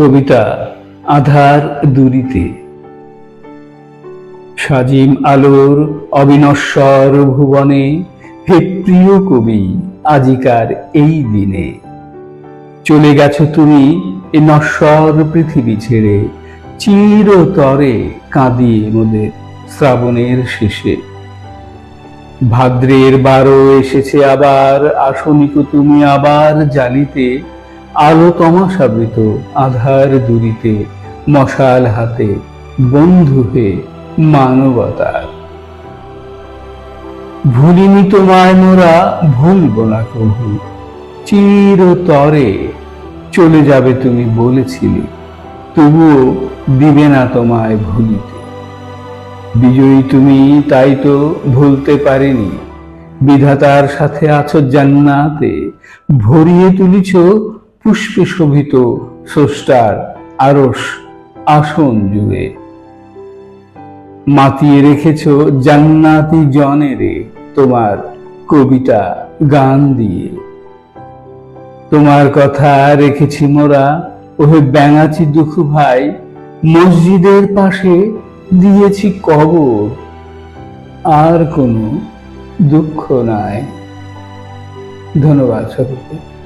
কবিতা আধার দূরিতে। সাজিম আলোর অবিনশ্বর ভুবনে হে প্রিয় কবি, আজিকার এই দিনে। চলে গেছো তুমি এ নশ্বর পৃথিবী ছেড়ে, চিরতরে কাঁদিয়ে মোদের শ্রাবণের শেষে। ভাদ্রের বারো এসেছে আবার, আসনিক তুমি আবার জালিতে আলো তমাশাবৃত আধার দূরিতে, মশাল হাতে বন্ধু হে মানবতার। ভুলিনি তোমায় মোরা, ভুলব না কভু। চিরতরে চলে যাবে তুমি বলেছিলে, তবুও দিবে না তোমায় ভুলিতে। বিজয়ী তুমি তাই তো ভুলতে পারিনি, বিধাতার সাথে আছো জান্নাতে, ভরিয়ে তুলিছ পুষ্পে শোভিত স্রষ্টার আরস আসন জুড়ে। মাতিয়ে রেখেছ জান্নাতি জনেরে তোমার কবিতা গান দিয়ে। তোমার কথা রেখেছি মোরা, ওহে ব্যাঙাচি দুঃখ ভাই, মসজিদের পাশে দিয়েছি কবর। আর কোনো দুঃখ নাই। ধন্যবাদ সকলকে।